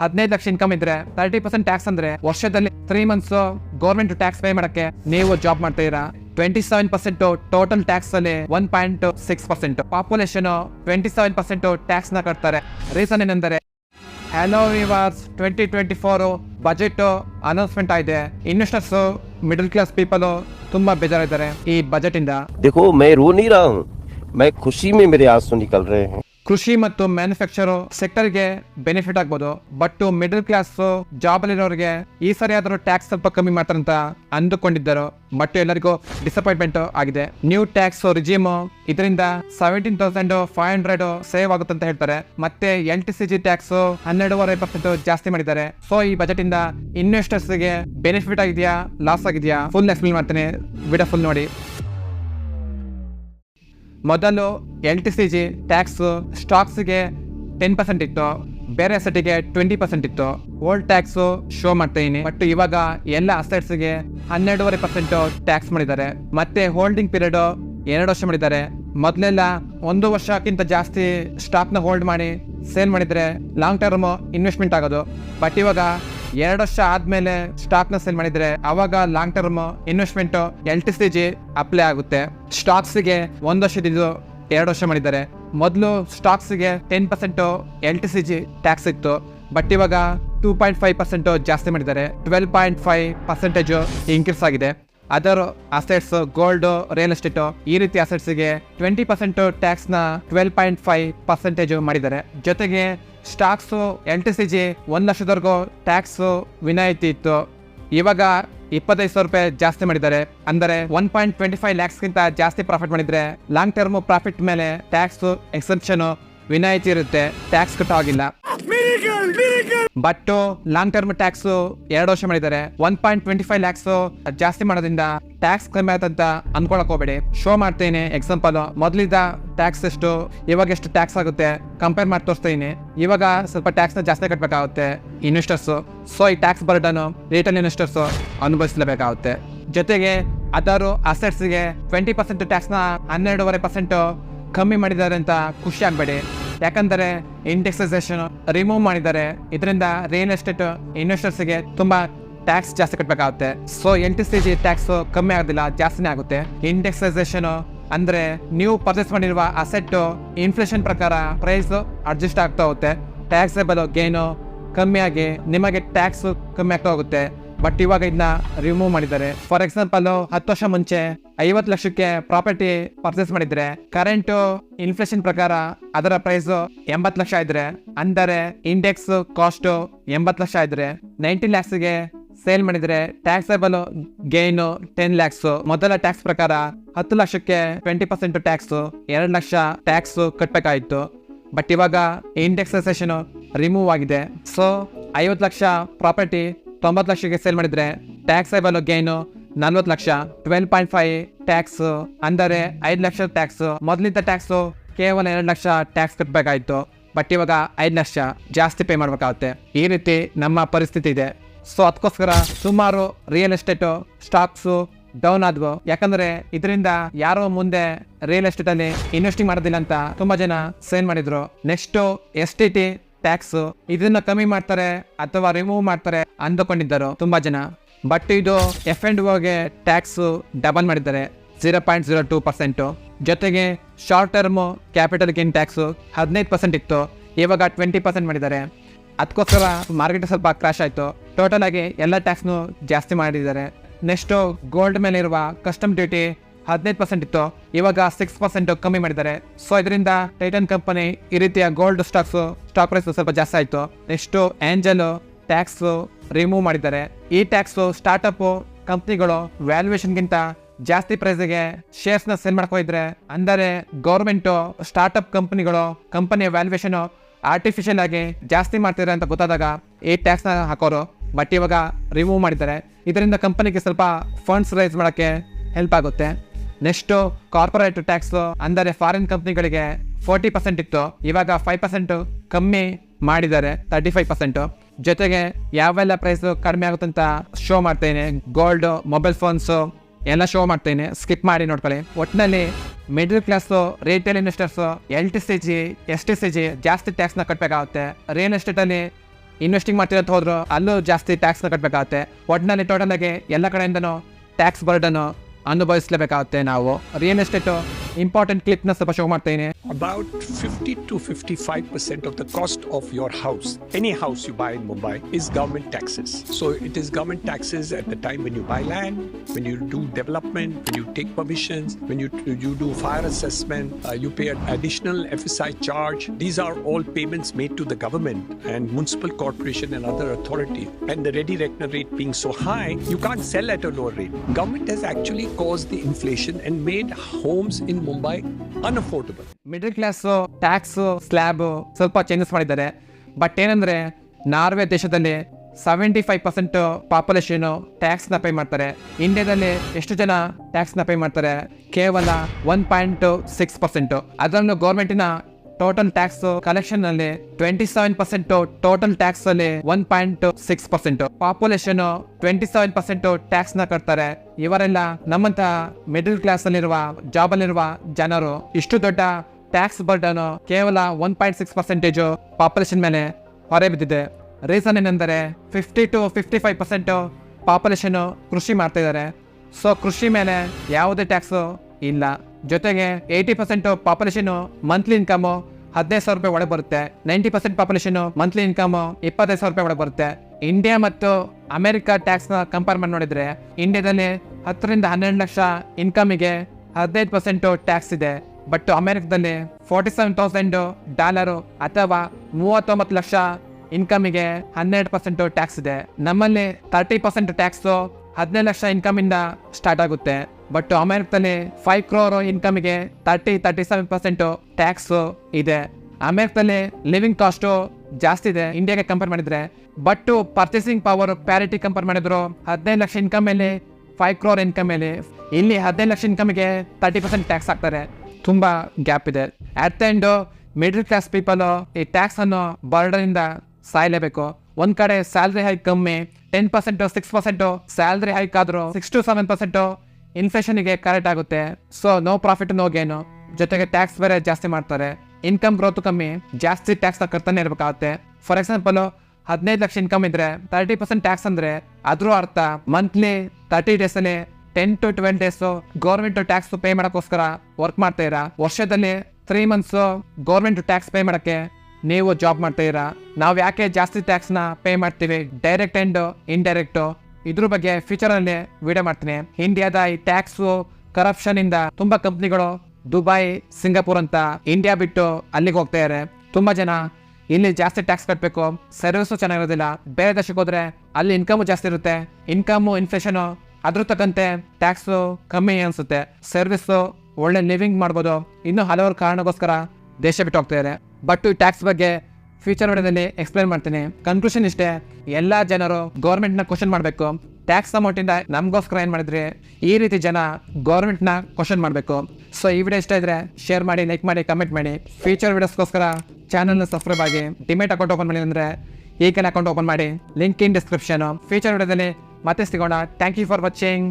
ಹದಿನೈದು ಲಕ್ಷ ಇನ್ಕಮ್ ಇದ್ರೆ thirty percent tax ಅಂದ್ರೆ ವರ್ಷದಲ್ಲಿ three months government tax pay ಮಾಡಕ್ಕೆ ನೀವು ಜಾಬ್ ಮಾಡ್ತಾ ಇದ್ದೀರಾ twenty seven percent total tax ಅಲ್ಲಿ one point six percent population twenty seven percent tax ನ ಕಟ್ತಾರೆ ರೀಸನ್ ಏನಂದ್ರೆ hello viewers twenty twenty four budget announcement ಆಗಿದೆ ಇನ್ವೆಸ್ಟರ್ಸ್ ಮಿಡಲ್ ಕ್ಲಾಸ್ ಪೀಪಲ್ ತುಂಬಾ ಬೇಜಾರಿದ್ದಾರೆ ಈ ಬಜೆಟ್ ಇಂದ देखो मैं रो नहीं रहा हूँ मैं खुशी में मेरे आंसू निकल रहे हैं ಕೃಷಿ ಮತ್ತು ಮ್ಯಾನುಫ್ಯಾಕ್ಚರ್ ಸೆಕ್ಟರ್ಗೆ ಬೆನಿಫಿಟ್ ಆಗ್ಬೋದು. ಬಟ್ ಮಿಡಲ್ ಕ್ಲಾಸ್ ಜಾಬ್ ಅಲ್ಲಿರೋರಿಗೆ ಈ ಸರಿ ಆದರೂ ಟ್ಯಾಕ್ಸ್ ಸ್ವಲ್ಪ ಕಮ್ಮಿ ಮಾಡ್ತಾರಂತ ಅಂದುಕೊಂಡಿದ್ದರು. ಬಟ್ ಎಲ್ಲರಿಗೂ ಡಿಸಪಾಯಿಂಟ್ಮೆಂಟ್ ಆಗಿದೆ. ನ್ಯೂ ಟ್ಯಾಕ್ಸ್ ರಿಜಿಮ್ ಇದರಿಂದ seventeen thousand five hundred save ಆಗುತ್ತೆ ಅಂತ ಹೇಳ್ತಾರೆ. ಮತ್ತೆ L T C G tax ಹನ್ನೆರಡೂವರೆ percent ಜಾಸ್ತಿ ಮಾಡಿದ್ದಾರೆ. ಸೊ ಈ ಬಜೆಟ್ ಇಂದ ಇನ್ವೆಸ್ಟರ್ಸ್ಗೆ ಬೆನಿಫಿಟ್ ಆಗಿದೆಯಾ, ಲಾಸ್ ಆಗಿದೆಯಾ? ಫುಲ್ ಎಕ್ಸ್ಪ್ಲೇನ್ ಮಾಡ್ತೇನೆ. ವಿಡಿಯೋ ಫುಲ್ ನೋಡಿ. ಮೊದಲು L T C G tax ಸ್ಟಾಕ್ಸ್ಗೆ ten percent ಇತ್ತು, ಬೇರೆ ಅಸೆಟಿಗೆ ಟ್ವೆಂಟಿ ಪರ್ಸೆಂಟ್ ಇತ್ತು. ಓಲ್ಡ್ ಟ್ಯಾಕ್ಸ್ ಶೋ ಮಾಡ್ತಾ ಬಟ್ ಇವಾಗ ಎಲ್ಲ ಅಸೆಟ್ಸ್ಗೆ ಹನ್ನೆರಡೂವರೆ ಪರ್ಸೆಂಟ್ ಟ್ಯಾಕ್ಸ್ ಮಾಡಿದ್ದಾರೆ. ಮತ್ತೆ ಹೋಲ್ಡಿಂಗ್ ಪೀರಿಯಡ್ ಎರಡು ವರ್ಷ ಮಾಡಿದ್ದಾರೆ. ಮೊದಲೆಲ್ಲ ಒಂದು ವರ್ಷಕ್ಕಿಂತ ಜಾಸ್ತಿ ಸ್ಟಾಕ್ನ ಹೋಲ್ಡ್ ಮಾಡಿ ಸೇಲ್ ಮಾಡಿದರೆ ಲಾಂಗ್ ಟರ್ಮ್ ಇನ್ವೆಸ್ಟ್ಮೆಂಟ್ ಆಗೋದು. ಬಟ್ ಇವಾಗ ಎರಡು ವರ್ಷ ಆದ್ಮೇಲೆ ಸ್ಟಾಕ್ನ ಸೇಲ್ ಮಾಡಿದ್ರೆ ಅವಾಗ long term investment L T C G apply ಆಗುತ್ತೆ. ಸ್ಟಾಕ್ಸ್ಗೆ ಒಂದ್ ವರ್ಷದಿದ್ದು ಎರಡು ವರ್ಷ ಮಾಡಿದ್ದಾರೆ. ಮೊದಲು ಸ್ಟಾಕ್ಸ್ಗೆ ten percent L T C G tax ಇತ್ತು. ಬಟ್ ಇವಾಗ ಟೂ ಪಾಯಿಂಟ್ ಫೈವ್ ಪರ್ಸೆಂಟ್ ಜಾಸ್ತಿ ಮಾಡಿದ್ದಾರೆ. Twelve point five percentage increase ಆಗಿದೆ. Other assets gold real estate ಈ ರೀತಿ ಅಸೆಟ್ಸ್ಗೆ ಟ್ವೆಂಟಿ ಪರ್ಸೆಂಟ್ ಟ್ಯಾಕ್ಸ್ನ ಟ್ವೆಲ್ ಪಾಯಿಂಟ್ ಫೈವ್ ಪರ್ಸೆಂಟೇಜ್ ಮಾಡಿದ್ದಾರೆ. ಜೊತೆಗೆ stocks L T C G ಒಂದ್ ಲಕ್ಷದವರೆಗೂ ಟ್ಯಾಕ್ಸ್ ವಿನಾಯಿತಿ ಇತ್ತು. ಇವಾಗ ಇಪ್ಪತ್ತೈದು ಸಾವಿರ ರೂಪಾಯಿ ಜಾಸ್ತಿ ಮಾಡಿದ್ದಾರೆ. ಅಂದರೆ ಒನ್ ಪಾಯಿಂಟ್ ಟ್ವೆಂಟಿ ಫೈವ್ ಲ್ಯಾಕ್ಸ್ಗಿಂತ ಜಾಸ್ತಿ ಪ್ರಾಫಿಟ್ ಮಾಡಿದ್ರೆ ಲಾಂಗ್ ಟರ್ಮ್ ಪ್ರಾಫಿಟ್ ಮೇಲೆ ಟ್ಯಾಕ್ಸ್ ಎಕ್ಸೆಪ್ಷನ್ ವಿನಾಯಿತಿ ಇರುತ್ತೆ ಟ್ಯಾಕ್ಸ್ ಕಟ್ ಆಗಿಲ್ಲ ಬಟ್ ಲಾಂಗ್ ಟರ್ಮ್ ಟ್ಯಾಕ್ಸ್ ಎರಡು ವರ್ಷ ಮಾಡಿದ್ದಾರೆ. One point twenty five lakhs ಜಾಸ್ತಿ ಮಾಡೋದ್ರಿಂದ ಟ್ಯಾಕ್ಸ್ ಕಮ್ಮಿ ಆಯ್ತಂತ ಅನ್ಕೊಳಕ್ ಹೋಗ್ಬೇಡಿ. ಶೋ ಮಾಡ್ತೇನೆ ಎಕ್ಸಾಂಪಲ್ ಮೊದಲಿದ್ದ ಟ್ಯಾಕ್ಸ್ ಎಷ್ಟು, ಇವಾಗ ಎಷ್ಟು ಟ್ಯಾಕ್ಸ್ ಆಗುತ್ತೆ ಕಂಪೇರ್ ಮಾಡಿ ತೋರಿಸ್ತೀನಿ. ಇವಾಗ ಸ್ವಲ್ಪ ಟ್ಯಾಕ್ಸ್ ಜಾಸ್ತಿ ಕಟ್ಟಬೇಕಾಗುತ್ತೆ ಇನ್ವೆಸ್ಟರ್ಸ್ ಸೊ ಈ ಟ್ಯಾಕ್ಸ್ ಬರ್ಡನ್ ರಿಟರ್ನ್ ಇನ್ವೆಸ್ಟರ್ಸ್ ಅನುಭವಿಸಲೇಬೇಕಾಗುತ್ತೆ. ಜೊತೆಗೆ ಅದರ ಅಸೆಟ್ಸ್ಗೆ ಟ್ವೆಂಟಿ ಪರ್ಸೆಂಟ್ ಟ್ಯಾಕ್ಸ್ನ ಹನ್ನೆರಡೂವರೆ ಪರ್ಸೆಂಟ್ ಕಮ್ಮಿ ಮಾಡಿದ್ದಾರೆ ಅಂತ ಖುಷಿ ಆಗ್ಬೇಡಿ. ಯಾಕಂದರೆ ಇಂಡೆಕ್ಸೈಸೇಷನ್ ರಿಮೂವ್ ಮಾಡಿದ್ದಾರೆ ಇದರಿಂದ ರಿಯಲ್ ಎಸ್ಟೇಟ್ ಇನ್ವೆಸ್ಟರ್ಸ್ಗೆ ತುಂಬಾ ಟ್ಯಾಕ್ಸ್ ಜಾಸ್ತಿ ಕಟ್ಟಬೇಕಾಗುತ್ತೆ so N T C G tax ಕಮ್ಮಿ ಆಗೋದಿಲ್ಲ, ಜಾಸ್ತಿನೇ ಆಗುತ್ತೆ. ಇಂಡೆಕ್ಸೈಸೇಷನ್ ಅಂದ್ರೆ ನೀವು ಪರ್ಚೇಸ್ ಮಾಡಿರುವ ಅಸೆಟ್ ಇನ್ಫ್ಲೇಷನ್ ಪ್ರಕಾರ ಪ್ರೈಸ್ ಅಡ್ಜಸ್ಟ್ ಆಗ್ತಾ ಹೋಗುತ್ತೆ. ಟ್ಯಾಕ್ಸೇಬಲ್ ಗೇನು ಆಗಿ ನಿಮಗೆ ಟ್ಯಾಕ್ಸ್ ಕಮ್ಮಿ ಆಗ್ತಾ ಹೋಗುತ್ತೆ. ಬಟ್ ಇವಾಗ ಇದನ್ನ ರಿಮೂವ್ ಮಾಡಿದ್ದಾರೆ. ಫಾರ್ ಎಕ್ಸಾಂಪಲ್ ಹತ್ತು ವರ್ಷ ಮುಂಚೆ ಐವತ್ತು ಲಕ್ಷಕ್ಕೆ ಪ್ರಾಪರ್ಟಿ ಪರ್ಚೇಸ್ ಮಾಡಿದ್ರೆ ಕರೆಂಟ್ ಇನ್ಫ್ಲೇಷನ್ ಪ್ರಕಾರ ಅದರ ಪ್ರೈಸ್ ಎಂಬತ್ತು ಲಕ್ಷ ಇದ್ರೆ, ಅಂದರೆ ಇಂಡೆಕ್ಸ್ ಕಾಸ್ಟ್ ಎಂಬತ್ತು ಲಕ್ಷ ಇದ್ರೆ ನೈಂಟಿ ಲ್ಯಾಕ್ಸ್ಗೆ ಸೇಲ್ ಮಾಡಿದ್ರೆ ಟ್ಯಾಕ್ಸೇಬಲ್ ಗೇನ್ ಟೆನ್ ಲ್ಯಾಕ್ಸ್ ಮೊದಲ ಟ್ಯಾಕ್ಸ್ ಪ್ರಕಾರ ಹತ್ತು ಲಕ್ಷಕ್ಕೆ ಟ್ವೆಂಟಿ ಪರ್ಸೆಂಟ್ ಟ್ಯಾಕ್ಸ್ ಎರಡು ಲಕ್ಷ ಟ್ಯಾಕ್ಸ್ ಕಟ್ಟಬೇಕಾಯಿತು ಬಟ್ ಇವಾಗ ಇಂಡೆಕ್ಸ್ ಇಂಡೆಕ್ಸೇಷನ್ ರಿಮೂವ್ ಆಗಿದೆ. ಸೊ ಐವತ್ತು ಲಕ್ಷ ಪ್ರಾಪರ್ಟಿ ತೊಂಬತ್ತು ಲಕ್ಷಕ್ಕೆ ಸೇಲ್ ಮಾಡಿದ್ರೆ ಟ್ಯಾಕ್ಸೇಬಲ್ ಗೇನು ನಲ್ವತ್ತು lakh twelve point five tax ಅಂದರೆ ಐದು ಲಕ್ಷ ಟ್ಯಾಕ್ಸ್ ಮೊದಲಿದ್ದ ಟ್ಯಾಕ್ಸ್ ಕೇವಲ ಎರಡು ಲಕ್ಷ ಟ್ಯಾಕ್ಸ್ ಕಟ್ಟಬೇಕಾಯ್ತು ಬಟ್ ಇವಾಗ ಐದು ಲಕ್ಷ ಜಾಸ್ತಿ ಪೇ ಮಾಡಬೇಕಾಗುತ್ತೆ. ಈ ರೀತಿ ನಮ್ಮ ಪರಿಸ್ಥಿತಿ ಇದೆ. ಸೊ ಅದಕ್ಕೋಸ್ಕರ ಸುಮಾರು ರಿಯಲ್ ಎಸ್ಟೇಟ್ ಸ್ಟಾಕ್ಸು ಡೌನ್ ಆದ್ವು. ಯಾಕಂದ್ರೆ ಇದರಿಂದ ಯಾರೋ ಮುಂದೆ ರಿಯಲ್ ಎಸ್ಟೇಟ್ ಅಲ್ಲಿ ಇನ್ವೆಸ್ಟಿಂಗ್ ಮಾಡೋದಿಲ್ಲ ಅಂತ ತುಂಬಾ ಜನ ಸೇಲ್ ಮಾಡಿದ್ರು. Next S T T tax ಇದನ್ನ ಕಮ್ಮಿ ಮಾಡ್ತಾರೆ ಅಥವಾ ರಿಮೂವ್ ಮಾಡ್ತಾರೆ ಅಂದುಕೊಂಡಿದ್ದರು ತುಂಬಾ ಜನ. ಬಟ್ ಇದು ಎಫ್ ಅಂಡ್ ಓಗೆ ಟ್ಯಾಕ್ಸ್ ಡಬಲ್ ಮಾಡಿದ್ದಾರೆ zero point zero two percent ಜೊತೆಗೆ short term capital gain tax ಹದಿನೈದು ಪರ್ಸೆಂಟ್ ಇತ್ತು, ಇವಾಗ ಟ್ವೆಂಟಿ ಪರ್ಸೆಂಟ್ ಮಾಡಿದ್ದಾರೆ. ಅದಕ್ಕೋಸ್ಕರ ಮಾರ್ಕೆಟ್ ಸ್ವಲ್ಪ ಕ್ರಾಶ್ ಆಯಿತು. ಟೋಟಲ್ ಆಗಿ ಎಲ್ಲ ಟ್ಯಾಕ್ಸ್ನು ಜಾಸ್ತಿ ಮಾಡಿದ್ದಾರೆ. ನೆಕ್ಸ್ಟು ಗೋಲ್ಡ್ ಮೇಲೆ ಇರುವ ಕಸ್ಟಮ್ ಡ್ಯೂಟಿ ಹದಿನೈದು ಪರ್ಸೆಂಟ್ ಇತ್ತು. ಇವಾಗ ಸಿಕ್ಸ್ ಪರ್ಸೆಂಟ್ ಕಮ್ಮಿ ಮಾಡಿದ್ದಾರೆ. ಸೊ ಇದರಿಂದ ಟೈಟನ್ ಕಂಪನಿ ಈ ರೀತಿಯ ಗೋಲ್ಡ್ ಸ್ಟಾಕ್ಸ್ ಸ್ಟಾಕ್ ಪ್ರೈಸ್ ಸ್ವಲ್ಪ ಜಾಸ್ತಿ ಆಯಿತು. ನೆಕ್ಸ್ಟ್ ಏಂಜಲ್ ಟ್ಯಾಕ್ಸ್ ರಿಮೂವ್ ಮಾಡಿದ್ದಾರೆ. ಈ ಟ್ಯಾಕ್ಸ್ ಸ್ಟಾರ್ಟ್ಅಪ್ ಕಂಪ್ನಿಗಳು ವ್ಯಾಲ್ಯೂಯೇಷನ್ಗಿಂತ ಜಾಸ್ತಿ ಪ್ರೈಸ್ಗೆ ಶೇರ್ಸ್ನ ಸೇಲ್ ಮಾಡ್ಕೊ ಇದ್ರೆ, ಅಂದರೆ ಗೌರ್ಮೆಂಟ್ ಸ್ಟಾರ್ಟ್ಅಪ್ ಕಂಪನಿಗಳು ಕಂಪನಿಯ ವ್ಯಾಲ್ಯೂಯೇಷನ್ ಆರ್ಟಿಫಿಷಿಯಲ್ ಆಗಿ ಜಾಸ್ತಿ ಮಾಡ್ತಿದ್ದಾರೆ ಅಂತ ಗೊತ್ತಾದಾಗ ಈ ಟ್ಯಾಕ್ಸ್ನ ಹಾಕೋರು. ಬಟ್ ಇವಾಗ ರಿಮೂವ್ ಮಾಡಿದ್ದಾರೆ. ಇದರಿಂದ ಕಂಪನಿಗೆ ಸ್ವಲ್ಪ ಫಂಡ್ಸ್ ರೈಸ್ ಮಾಡೋಕ್ಕೆ ಹೆಲ್ಪ್ ಆಗುತ್ತೆ. ನೆಕ್ಸ್ಟ್ ಕಾರ್ಪೊರೇಟ್ ಟ್ಯಾಕ್ಸ್ ಅಂದರೆ ಫಾರಿನ್ ಕಂಪ್ನಿಗಳಿಗೆ ಫೋರ್ಟಿ ಪರ್ಸೆಂಟ್ ಇತ್ತು. ಇವಾಗ ಫೈವ್ ಪರ್ಸೆಂಟ್ ಕಮ್ಮಿ ಮಾಡಿದ್ದಾರೆ ತರ್ಟಿ ಫೈವ್ ಪರ್ಸೆಂಟ್ ಜೊತೆಗೆ ಯಾವೆಲ್ಲ ಪ್ರೈಸ್ ಕಡಿಮೆ ಆಗುತ್ತಂತ ಶೋ ಮಾಡ್ತೇನೆ. ಗೋಲ್ಡ್ ಮೊಬೈಲ್ ಫೋನ್ಸ್ ಎಲ್ಲ ಶೋ ಮಾಡ್ತೇನೆ. ಸ್ಕಿಪ್ ಮಾಡಿ ನೋಡ್ಕೊಳ್ಳಿ. ಒಟ್ಟಿನಲ್ಲಿ middle class retail investors L T C G S T C G ಜಾಸ್ತಿ ಟ್ಯಾಕ್ಸ್ನ ಕಟ್ಟಬೇಕಾಗುತ್ತೆ ರಿಯಲ್ ಎಸ್ಟೇಟ್ ಅಲ್ಲಿ ಇನ್ವೆಸ್ಟಿಂಗ್ ಮಾಡ್ತೀವಿ ಅಂತ ಹೋದ್ರು ಅಲ್ಲೂ ಜಾಸ್ತಿ ಟ್ಯಾಕ್ಸ್ನ ಕಟ್ಟಬೇಕಾಗುತ್ತೆ ಒಟ್ಟಿನಲ್ಲಿ ಟೋಟಲ್ ಆಗಿ ಎಲ್ಲ ಕಡೆಯಿಂದನೂ ಟ್ಯಾಕ್ಸ್ ಬರ್ಡನ್ನು ಅನುಭವಿಸಲೇಬೇಕಾಗುತ್ತೆ ನಾವು ರಿಯಲ್ ಎಸ್ಟೇಟು ಇಂಪಾರ್ಟೆಂಟ್ ಕ್ಲಿಪ್ನ ಸ್ವಲ್ಪ ಶೋ ಮಾಡ್ತೀನಿ About 50 to 55% of the cost of your house, any house you buy in Mumbai, is government taxes. So it is government taxes at the time when you buy land, when you do development, when you take permissions, when you you do fire assessment, uh, you pay an additional FSI charge. These are all payments made to the government and municipal corporation and other authorities. And the ready reckoner rate being so high, you can't sell at a lower rate. Government has actually caused the inflation and made homes in Mumbai unaffordable. Middle class tax slab ಸ್ವಲ್ಪ changes ಮಾಡಿದ್ದಾರೆ. But ಏನಂದರೆ, Norway ದೇಶದಲ್ಲಿ seventy five percent population ನ pay ಮಾಡ್ತಾರೆ. ಇಂಡಿಯಾದಲ್ಲಿ ಎಷ್ಟು ಜನ ಟ್ಯಾಕ್ಸ್ನ pay ಮಾಡ್ತಾರೆ? ಕೇವಲ ಒನ್ ಪಾಯಿಂಟ್ ಸಿಕ್ಸ್ ಪರ್ಸೆಂಟು ಅದನ್ನು ಗೌರ್ಮೆಂಟಿನ ಟೋಟಲ್ ಟ್ಯಾಕ್ಸ್ ಕಲೆಕ್ಷನ್ ಅಲ್ಲಿ twenty seven percent total tax ಅಲ್ಲಿ one point six percent population twenty seven percent ಟ್ಯಾಕ್ಸ್ನ ಕಟ್ತಾರೆ. ಇವರೆಲ್ಲ ನಮ್ಮಂತ ಮಿಡಲ್ ಕ್ಲಾಸ್ ಅಲ್ಲಿರುವ ಜಾಬ್ ಅಲ್ಲಿರುವ ಜನರು ಇಷ್ಟು ದೊಡ್ಡ ಟ್ಯಾಕ್ಸ್ ಬರ್ಡನ್ ಕೇವಲ one point six percentage population ಮೇಲೆ ಹೊರೆ ಬಿದ್ದಿದೆ. ರೀಸನ್ ಏನೆಂದರೆ fifty to fifty five percent population ಕೃಷಿ ಮಾಡ್ತಾ ಇದ್ದಾರೆ. ಸೊ ಕೃಷಿ ಮೇಲೆ ಯಾವುದೇ ಟ್ಯಾಕ್ಸು ಇಲ್ಲ. ಜೊತೆಗೆ eighty percent population monthly income ಹದಿನೈದು ಸಾವಿರ ರೂಪಾಯಿ ಒಳಗೆ ಬರುತ್ತೆ. Ninety percent population monthly income ಇಪ್ಪತ್ತೈದು ಸಾವಿರ ರೂಪಾಯಿ ಒಳಗೆ ಬರುತ್ತೆ. ಇಂಡಿಯಾ ಮತ್ತು ಅಮೆರಿಕ ಟ್ಯಾಕ್ಸ್ನ ಕಂಪೇರ್ ಮಾಡಿ ನೋಡಿದ್ರೆ ಇಂಡಿಯಾದಲ್ಲಿ ಹತ್ತರಿಂದ ಹನ್ನೆರಡು ಲಕ್ಷ ಇನ್ಕಮಿಗೆ ಹದಿನೈದು ಪರ್ಸೆಂಟ್ ಟ್ಯಾಕ್ಸ್ ಇದೆ. ಬಟ್ ಅಮೆರಿಕದಲ್ಲಿ ಫೋರ್ಟಿ ಸೆವೆನ್ ತೌಸಂಡ್ ಡಾಲರು ಅಥವಾ ಮೂವತ್ತೊಂಬತ್ತು ಲಕ್ಷ ಇನ್ಕಮಿಗೆ ಹನ್ನೆರಡು ಪರ್ಸೆಂಟ್ ಟ್ಯಾಕ್ಸ್ ಇದೆ. ನಮ್ಮಲ್ಲಿ ತರ್ಟಿ ಪರ್ಸೆಂಟ್ ಟ್ಯಾಕ್ಸು ಹದಿನೈದು ಲಕ್ಷ ಇನ್ಕಮ್ ಇಂದ ಸ್ಟಾರ್ಟ್ ಆಗುತ್ತೆ. ಬಟ್ ಅಮೆರಿಕದಲ್ಲಿ five crore ಇನ್ಕಮಿಗೆ thirty thirty seven percent tax ಇದೆ. ಅಮೆರಿಕದಲ್ಲಿ ಲಿವಿಂಗ್ ಕಾಸ್ಟು ಜಾಸ್ತಿ ಇದೆ ಇಂಡಿಯಾಗೆ ಕಂಪೇರ್ ಮಾಡಿದ್ರೆ. But purchasing power parity compare ಮಾಡಿದ್ರು, ಹದಿನೈದು ಲಕ್ಷ ಇನ್ಕಮ್ ಮೇಲೆ ಫೈವ್ ಕ್ರೋರ್ ಇನ್ಕಮ್ ಮೇಲೆ. ಇಲ್ಲಿ ಹದಿನೈದು ಲಕ್ಷ ಇನ್ಕಮ್ಗೆ ತರ್ಟಿ ಪರ್ಸೆಂಟ್ ಟ್ಯಾಕ್ಸ್ ಹಾಕ್ತಾರೆ. ತುಂಬ ಗ್ಯಾಪ್ ಇದೆ. At the end middle class people ಈ ಟ್ಯಾಕ್ಸ್ ಅನ್ನು ಬರ್ಡನ್ ಇಂದ ಸಾಯ್ಲೇಬೇಕು. ಒಂದ್ ಕಡೆ ಸ್ಯಾಲ್ರಿ ಹೈಕ್ ಕಮ್ಮಿ ten percent six percent salary hike ಆದ್ರೂ ಸಿಕ್ಸ್ ಟು ಸೆವೆನ್ ಪರ್ಸೆಂಟ್ ಇನ್ಫ್ಲೇಷನ್ಗೆ ಕರೆಕ್ಟ್ ಆಗುತ್ತೆ. So no profit no gain ಜೊತೆಗೆ ಟ್ಯಾಕ್ಸ್ ಬೇರೆ ಜಾಸ್ತಿ ಮಾಡ್ತಾರೆ. ಇನ್ಕಮ್ ಗ್ರೋತ್ ಕಮ್ಮಿ, ಜಾಸ್ತಿ ಟ್ಯಾಕ್ಸ್ ಕರ್ತಾನೆ ಇರಬೇಕಾಗುತ್ತೆ. ಫಾರ್ ಎಕ್ಸಾಂಪಲ್ ಹದಿನೈದು ಲಕ್ಷ ಇನ್ಕಮ್ ಇದ್ರೆ ತರ್ಟಿ ಪರ್ಸೆಂಟ್ ಟ್ಯಾಕ್ಸ್ ಅಂದ್ರೆ ಅದ್ರ ಅರ್ಥ. ಮಂತ್ಲಿ ತರ್ಟಿ ಡೇಸ್ ಅಲ್ಲಿ ten to twelve days government tax pay ಮಾಡೋಕ್ಕೋಸ್ಕರ ವರ್ಕ್ ಮಾಡ್ತಾ ಇರಾ. ವರ್ಷದಲ್ಲಿ three months government tax pay ಮಾಡಕ್ಕೆ ನೀವು ಜಾಬ್ ಮಾಡ್ತಾ ಇರಾ. ನಾವು ಯಾಕೆ ಜಾಸ್ತಿ ಟ್ಯಾಕ್ಸ್ನ ಪೇ ಮಾಡ್ತೀವಿ? ಡೈರೆಕ್ಟ್ ಅಂಡ್ ಇಂಡೈರೆಕ್ಟ್ ಇದ್ರ ಬಗ್ಗೆ ಫ್ಯೂಚರ್ ಅಲ್ಲಿ ವಿಡಿಯೋ ಮಾಡ್ತೀನಿ. ಇಂಡಿಯಾದ ಈ ಟ್ಯಾಕ್ಸ್ ಕರಪ್ಷನ್ ಇಂದ ತುಂಬಾ ಕಂಪ್ನಿಗಳು ದುಬೈ ಸಿಂಗಾಪುರ್ ಅಂತ ಇಂಡಿಯಾ ಬಿಟ್ಟು ಅಲ್ಲಿಗೆ ಹೋಗ್ತಾ ಇದಾರೆ. ತುಂಬಾ ಜನ ಇಲ್ಲಿ ಜಾಸ್ತಿ ಟ್ಯಾಕ್ಸ್ ಕಟ್ಟಬೇಕು ಸರ್ವಿಸು ಚೆನ್ನಾಗಿರೋದಿಲ್ಲ. ಬೇರೆ ದೇಶಕ್ಕೆ ಹೋದ್ರೆ ಅಲ್ಲಿ ಇನ್ಕಮ್ ಜಾಸ್ತಿ ಇರುತ್ತೆ. ಇನ್ಕಮ್ ಇನ್ಫ್ಲೇಷನ್ ಅದ್ರ ತಕ್ಕಂತೆ ಟ್ಯಾಕ್ಸ್ ಕಮ್ಮಿ ಅನ್ಸುತ್ತೆ. ಸರ್ವಿಸ್ ಒಳ್ಳೆ ಲಿವಿಂಗ್ ಮಾಡ್ಬೋದು. ಇನ್ನೂ ಹಲವಾರು ಕಾರಣಗೋಸ್ಕರ ದೇಶ ಬಿಟ್ಟು ಹೋಗ್ತಾ ಇದ್ದಾರೆ ಬಟ್ ಈ ಟ್ಯಾಕ್ಸ್ ಬಗ್ಗೆ ಫ್ಯೂಚರ್ ವಿಡಿಯೋದಲ್ಲಿ ಎಕ್ಸ್ಪ್ಲೇನ್ ಮಾಡ್ತೀನಿ. ಕನ್ಕ್ಲೂಷನ್ ಇಷ್ಟೇ. ಎಲ್ಲ ಜನರು ಗೌರ್ಮೆಂಟ್ನ ಕ್ವಶನ್ ಮಾಡಬೇಕು. ಟ್ಯಾಕ್ಸ್ ಅಮೌಂಟ್ ಇಂದ ನಮಗೋಸ್ಕರ ಏನು ಮಾಡಿದ್ರಿ? ಈ ರೀತಿ ಜನ ಗೌರ್ಮೆಂಟ್ನ ಕ್ವಶನ್ ಮಾಡಬೇಕು. ಸೊ ಈ ವಿಡಿಯೋ ಇಷ್ಟ ಇದ್ರೆ ಶೇರ್ ಮಾಡಿ ಲೈಕ್ ಮಾಡಿ ಕಮೆಂಟ್ ಮಾಡಿ. ಫ್ಯೂಚರ್ ವಿಡಿಯೋಸ್ಗೋಸ್ಕರ ಚಾನಲ್ನ ಸಬ್ಸ್ಕ್ರೈಬ್ ಆಗಿ ಡಿಮೇಟ್ ಅಕೌಂಟ್ ಓಪನ್ ಮಾಡಿ ಅಂದ್ರೆ ಅಕೌಂಟ್ ಓಪನ್ ಮಾಡಿ ಲಿಂಕ್ ಇನ್ ಡಿಸ್ಕ್ರಿಪ್ಷನ್ ಫ್ಯೂಚರ್ ವಿಡಿಯೋದಲ್ಲಿ ಮತ್ತೆ ಸಿಗೋಣ. Thank you for watching